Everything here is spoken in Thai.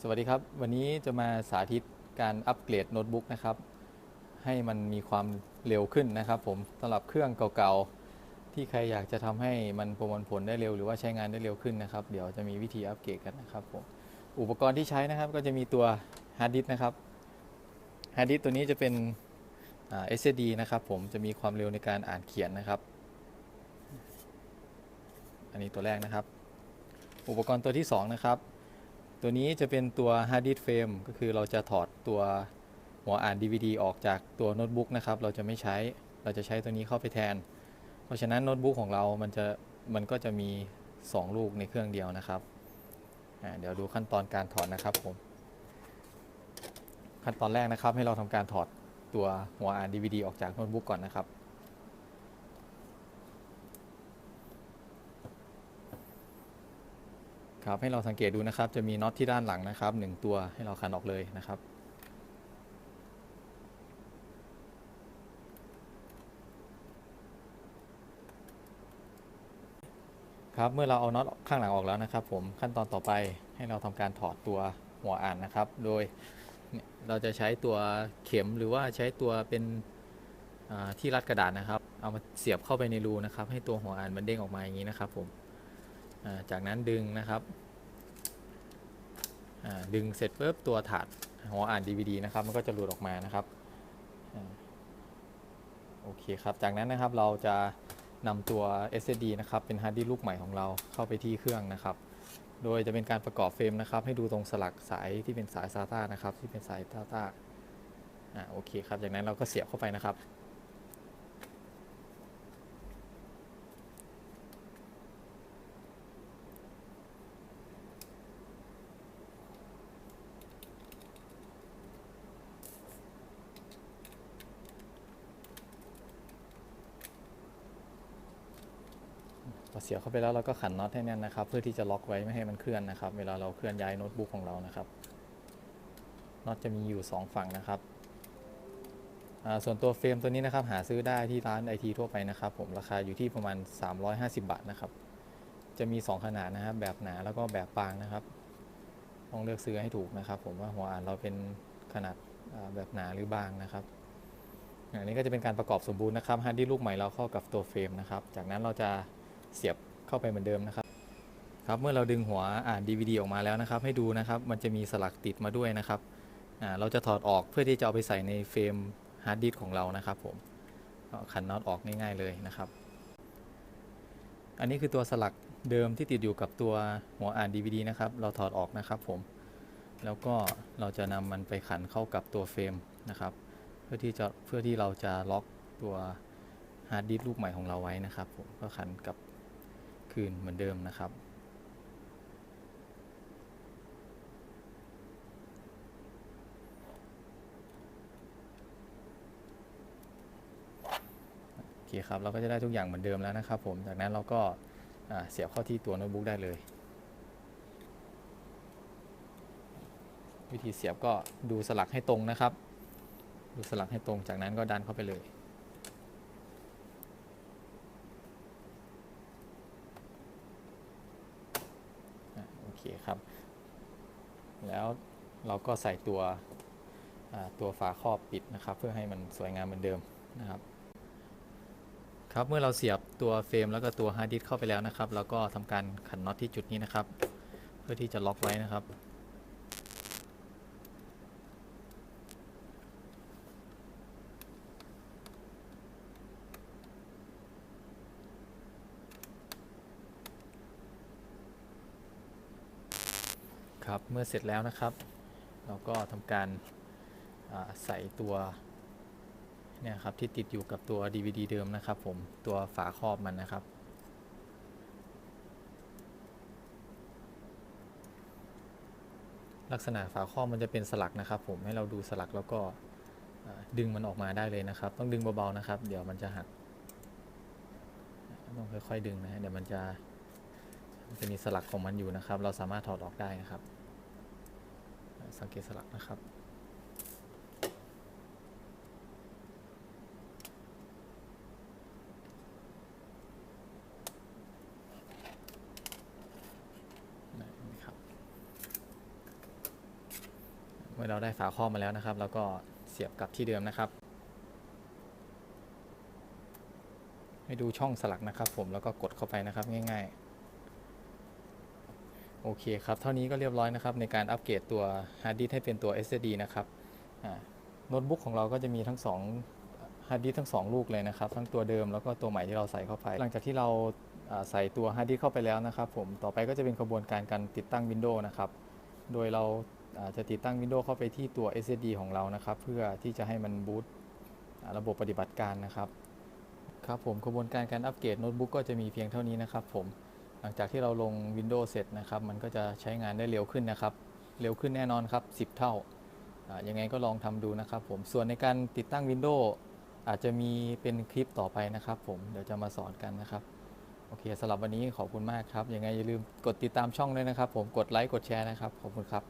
สวัสดีครับ วันนี้จะมาสาธิตการอัปเกรดโน้ตบุ๊กนะครับ ให้มันมีความเร็วขึ้นนะครับผมสำหรับเครื่องเก่าๆ ที่ใครอยากจะทำให้มันประมวลผลได้เร็วหรือว่าใช้งานได้เร็วขึ้นนะครับ เดี๋ยวจะมีวิธีอัปเกรดกันนะครับผมอุปกรณ์ที่ใช้นะครับก็จะมีตัวฮาร์ดดิสก์นะครับฮาร์ดดิสก์ตัวนี้จะเป็น SSD นะครับผมจะมีความเร็วในการอ่านเขียนนะครับ อันนี้ตัวแรกนะครับ อุปกรณ์ตัวที่สองนะครับ ตัวนี้จะเป็นตัว hard disk frame ก็คือเราจะถอดตัวหัวอ่าน DVD ออกจากตัวโน้ตบุ๊กนะครับ เราจะไม่ใช้ เราจะใช้ตัวนี้เข้าไปแทน เพราะฉะนั้นโน้ตบุ๊กของเรา มันจะ มันก็จะมี 2 ลูกในเครื่องเดียวนะครับอ่าเดี๋ยวดูขั้นตอนการถอดนะครับผม ขั้นตอนแรกนะครับให้เราทำการถอดตัวหัวอ่าน DVD ออกจากโน้ตบุ๊กก่อนนะครับ ครับให้เราสังเกตดูนะครับจะมีน็อตที่ด้านหลังนะครับหนึ่งตัวให้เราขันออกเลยนะครับครับเมื่อเราเอาน็อตข้างหลังออกแล้วนะครับ ผมขั้นตอนต่อไปให้เราทำการถอดตัวหัวอ่านนะครับ โดยเราจะใช้ตัวเข็มหรือว่าใช้ตัวเป็นที่รัดกระดาษนะครับ เอามาเสียบเข้าไปในรูนะครับ ให้ตัวหัวอ่านมันเด้งออกมาอย่างนี้นะครับผม จากนั้นดึงนะครับดึงเสร็จปุ๊บตัวถาดหัวอ่าน DVD นะครับ มันก็จะหลุดออกมานะครับอโอเคครับ จากนั้นนะครับเราจะนำตัว SSD นะครับ เป็นฮาร์ดดิสก์ลูกใหม่ของเราเข้าไปที่เครื่องนะครับ โดยจะเป็นการประกอบเฟรมนะครับ ให้ดูตรงสลักสายที่เป็นสาย SATA นะครับ ที่เป็นสาย SATA อ่าโอเคครับ จากนั้นเราก็เสียบเข้าไปนะครับ พอเสียบเข้าไปแล้วเราก็ขันน็อตให้แน่นนะครับ เพื่อที่จะล็อกไว้ไม่ให้มันเคลื่อนนะครับ เวลาเราเคลื่อนย้ายโน้ตบุ๊กของเรานะครับน็อตจะมีอยู่ 2 ฝั่งนะครับส่วนตัวเฟรมตัวนี้นะครับ หาซื้อได้ที่ร้านไอทีทั่วไปนะครับ ผมราคาอยู่ที่ประมาณ 350 บาทนะครับ จะมี 2 ขนาดนะครับ แบบหนาแล้วก็แบบบางนะครับต้องเลือกซื้อให้ถูกนะครับ ผมว่าหัวอ่านเราเป็นขนาดแบบหนาหรือบางนะครับอันนี้ก็จะเป็นการประกอบสมบูรณ์นะครับฮาร์ดดิสก์ลูกใหม่เราเข้ากับตัวเฟรมนะครับ จากนั้นเราจะ เสียบเข้าไปเหมือนเดิมนะครับครับเมื่อเราดึงหัวอ่าน DVD ออกมาแล้วนะครับ ให้ดูนะครับมันจะมีสลักติดมาด้วยนะครับอ่าเราจะถอดออกเพื่อที่จะเอาไปใส่ในเฟรมฮาร์ดดิสก์ของเรานะครับผมก็ขันน็อตออกง่ายๆเลยนะครับ อันนี้คือตัวสลักเดิมที่ติดอยู่กับตัวหัวอ่าน DVD นะครับ เราถอดออกนะครับผม แล้วก็เราจะนำมันไปขันเข้ากับตัวเฟรมนะครับ เพื่อที่จะเพื่อที่เราจะล็อกตัวฮาร์ดดิสก์ลูกใหม่ของเราไว้นะครับผมก็ขันกับ คืนเหมือนเดิมนะครับ โอเคครับ เราก็จะได้ทุกอย่างเหมือนเดิมแล้วนะครับผม จากนั้นเราก็เสียบเข้าที่ตัวโน้ตบุ๊กได้เลย วิธีเสียบก็ดูสลักให้ตรงนะครับ ดูสลักให้ตรง จากนั้นก็ดันเข้าไปเลย อะโอเคครับ แล้วเราก็ใส่ตัวตัวฝาครอบปิดนะครับ เพื่อให้มันสวยงามเหมือนเดิมนะครับ ครับเมื่อเราเสียบตัวเฟรมแล้วก็ตัวฮาร์ดดิสก์เข้าไปแล้วนะครับ เราก็ทำการขันน็อตที่จุดนี้นะครับ เพื่อที่จะล็อกไว้นะครับ ครับเมื่อเสร็จแล้วนะครับ เราก็ทำการใส่ตัวเนี่ยครับที่ติดอยู่กับตัว DVD เดิมนะครับผมตัวฝาครอบมันนะครับ ลักษณะฝาครอบมันจะเป็นสลักนะครับ ผมให้เราดูสลักแล้วก็ดึงมันออกมาได้เลยนะครับ ต้องดึงเบาๆนะครับ เดี๋ยวมันจะหักต้องค่อยๆดึงนะฮะเดี๋ยวมันจะมันจะมีสลักของมันอยู่นะครับ เราสามารถถอดออกได้นะครับ สังเกตสลักนะครับนะครับเมื่อเราได้ฝาครอบมาแล้วนะครับ แล้วก็เสียบกลับที่เดิมนะครับ ให้ดูช่องสลักนะครับ ผมแล้วก็กดเข้าไปนะครับง่าย ๆ โอเคครับ เท่านี้ก็เรียบร้อยนะครับ ในการอัปเกรดตัวฮาร์ดดิสก์ให้เป็นตัว SSD นะครับโน้ตบุ๊กของเราก็จะมีทั้ง2ฮาร์ดดิสก์ทั้ง 2 ลูกเลยนะครับ ทั้งตัวเดิมแล้วก็ตัวใหม่ที่เราใส่เข้าไป หลังจากที่เราใส่ตัวฮาร์ดดิสก์เข้าไปแล้วนะครับผมต่อไปก็จะเป็นกระบวนการการติดตั้ง Windows นะครับ โดยเราจะติดตั้ง Windows เข้าไปที่ตัว SSD ของเรานะครับ เพื่อที่จะให้มันบูตระบบปฏิบัติการนะครับครับผมกระบวนการการอัปเกรดโน้ตบุ๊กก็จะมีเพียงเท่านี้นะครับผม หลังจากที่เราลง Windows เสร็จนะครับ มันก็จะใช้งานได้เร็วขึ้นนะครับ เร็วขึ้นแน่นอนครับ 10 เท่ายังไงก็ลองทำดูนะครับผม ส่วนในการติดตั้ง Windows อาจจะมีเป็นคลิปต่อไปนะครับผม เดี๋ยวจะมาสอนกันนะครับ โอเคสำหรับวันนี้ขอบคุณมากครับ ยังไงอย่าลืมกดติดตามช่องด้วยนะครับ ผม กดไลค์ กดแชร์นะครับ ขอบคุณครับ